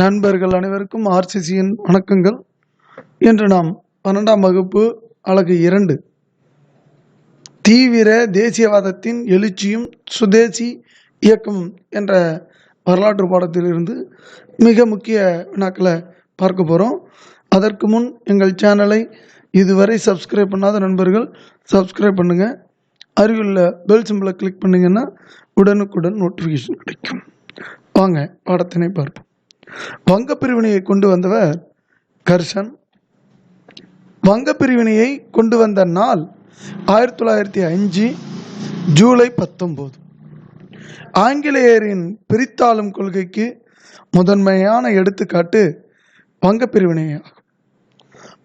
நண்பர்கள் அனைவருக்கும் ஆர்சிசியின் வணக்கங்கள். இன்று நாம் பன்னெண்டாம் வகுப்பு அழகு இரண்டு. தீவிர தேசியவாதத்தின் எழுச்சியும் சுதேசி இயக்கமும் என்ற வரலாற்று பாடத்திலிருந்து மிக முக்கிய வினாக்களை பார்க்க போகிறோம் அதற்கு முன் எங்கள் சேனலை இதுவரை சப்ஸ்கிரைப் பண்ணாத நண்பர்கள் சப்ஸ்கிரைப் பண்ணுங்கள் அருகிலுள்ள பெல் சிம்பிளை கிளிக் பண்ணிங்கன்னா உடனுக்குடன் நோட்டிஃபிகேஷன் கிடைக்கும். வாங்க பாடத்தினை பார்ப்போம். வங்க பிரிவினையை கொண்டு வந்தவர் கர்ஷன். வங்க பிரிவினையை கொண்டு வந்த நாள் ஆயிரத்தி தொள்ளாயிரத்தி அஞ்சு ஜூலை பத்தொம்போது ஆங்கிலேயரின் பிரித்தாளும் கொள்கைக்கு முதன்மையான எடுத்துக்காட்டு வங்க பிரிவினையாகும்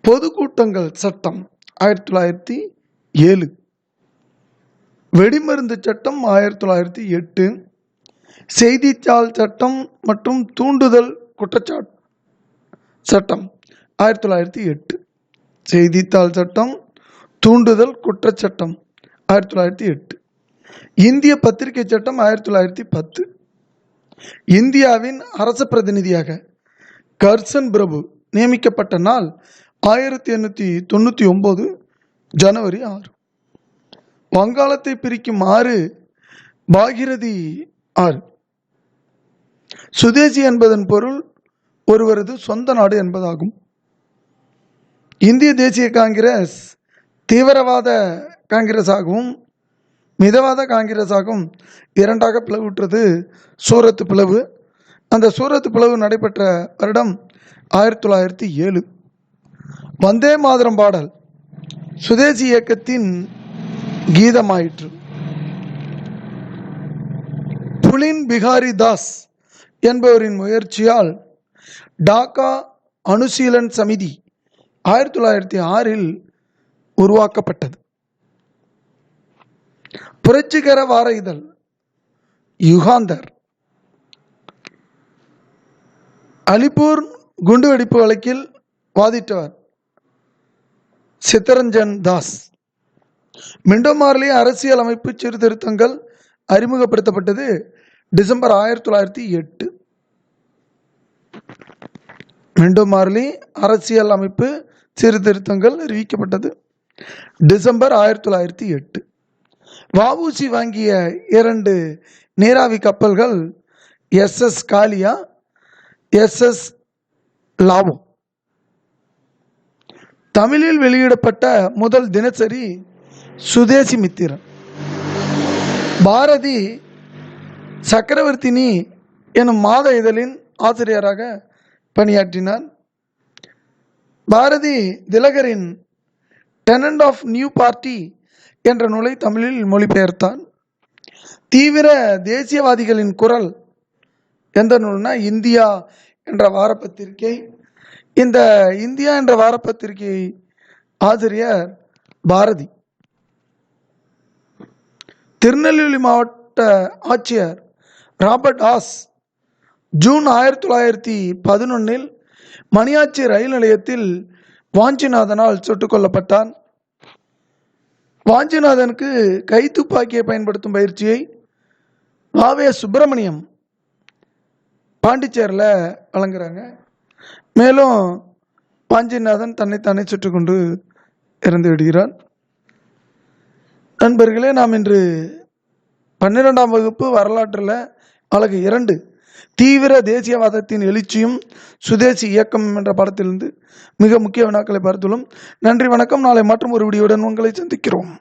பொதுக்கூட்டங்கள் சட்டம் ஆயிரத்தி தொள்ளாயிரத்தி ஏழு. வெடிமருந்து சட்டம் ஆயிரத்தி தொள்ளாயிரத்தி எட்டு. செய்தித்தாள் சட்டம் மற்றும் தூண்டுதல் குற்றச்சாட்டு சட்டம். ஆயிரத்தி தொள்ளாயிரத்தி எட்டு. செய்தித்தாள் சட்டம் தூண்டுதல் குற்றச்சட்டம். ஆயிரத்தி தொள்ளாயிரத்தி எட்டு. இந்திய பத்திரிகை சட்டம் ஆயிரத்தி தொள்ளாயிரத்தி பத்து. இந்தியாவின் அரச பிரதிநிதியாக கர்சன் பிரபு நியமிக்கப்பட்ட நாள் ஆயிரத்தி எண்ணூற்றி தொண்ணூற்றி ஒம்பது ஜனவரி ஆறு. வங்காளத்தை பிரிக்கும் ஆறு பாகிரதி ஆறு. சுதேசி என்பதன் பொருள் ஒருவரது சொந்த நாடு என்பதாகும். இந்திய தேசிய காங்கிரஸ் தீவிரவாத காங்கிரஸாகவும் மிதவாத காங்கிரஸாகவும் இரண்டாக பிளவுற்றது. சூரத்து பிளவு. அந்த சூரத் பிளவு நடைபெற்ற வருடம் ஆயிரத்தி தொள்ளாயிரத்தி ஏழு. வந்தே மாதரம் பாடல். சுதேசி இயக்கத்தின் கீதமாயிற்று. புலின் பிகாரி தாஸ் என்பவரின் முயற்சியால் டாக்கா அனுசீலன் சமிதி ஆயிரத்தி தொள்ளாயிரத்தி ஆறில் உருவாக்கப்பட்டது. புரட்சிகர வார இதழ் யுகாந்தர். அலிப்பூர் குண்டுவெடிப்பு வழக்கில் வாதிட்டவர் சித்தரஞ்சன் தாஸ். மிண்டோமார்லி அரசியல் அமைப்பு சீர்திருத்தங்கள் அறிமுகப்படுத்தப்பட்டது டிசம்பர் ஆயிரத்தி தொள்ளாயிரத்தி எட்டு. மிண்டோமார்லி அரசியல் அமைப்பு சீர்திருத்தங்கள் அறிவிக்கப்பட்டது. டிசம்பர் ஆயிரத்தி தொள்ளாயிரத்தி எட்டு. வஉசி வாங்கிய இரண்டு நீராவி கப்பல்கள் எஸ்எஸ் காலியா எஸ்எஸ் லாவோ. தமிழில் வெளியிடப்பட்ட முதல் தினசரி சுதேசி மித்திரன். பாரதி சக்கரவர்த்தினி எனும் மாத இதழின் ஆசிரியராக பணியாற்றினார். பாரதி திலகரின் டெனண்ட் ஆஃப் நியூ பார்ட்டி என்ற நூலை தமிழில் மொழிபெயர்த்தார். தீவிர தேசியவாதிகளின் குரல் எந்த நூல்னா இந்தியா என்ற வாரப்பத்திரிகை. இந்த இந்தியா என்ற வாரப்பத்திரிகை ஆசிரியர் பாரதி. திருநெல்வேலி மாவட்ட ஆட்சியர் ராபர்ட் ஆஸ் ஜூன் ஆயிரத்தி தொள்ளாயிரத்தி பதினொன்னில் மணியாச்சி ரயில் நிலையத்தில் வாஞ்சிநாதனால் சுட்டுக் கொல்லப்பட்டான். வாஞ்சிநாதனுக்கு கைத்துப்பாக்கியை பயன்படுத்தும் பயிற்சியை வாவே சுப்பிரமணியம் பாண்டிச்சேரியில் வழங்குறாங்க. மேலும் வாஞ்சிநாதன் தன்னை சுட்டுக் கொண்டு இறந்து விடுகிறான். நண்பர்களே நாம் இன்று பன்னிரெண்டாம் வகுப்பு வரலாற்றில் அழகு இரண்டு. தீவிர தேசியவாதத்தின் எழுச்சியும் சுதேசி இயக்கம் என்ற படத்திலிருந்து மிக முக்கிய வினாக்களை பார்த்துள்ளோம். நன்றி வணக்கம். நாளை மற்றும் ஒரு வீடியோவுடன் உங்களை சந்திக்கிறோம்.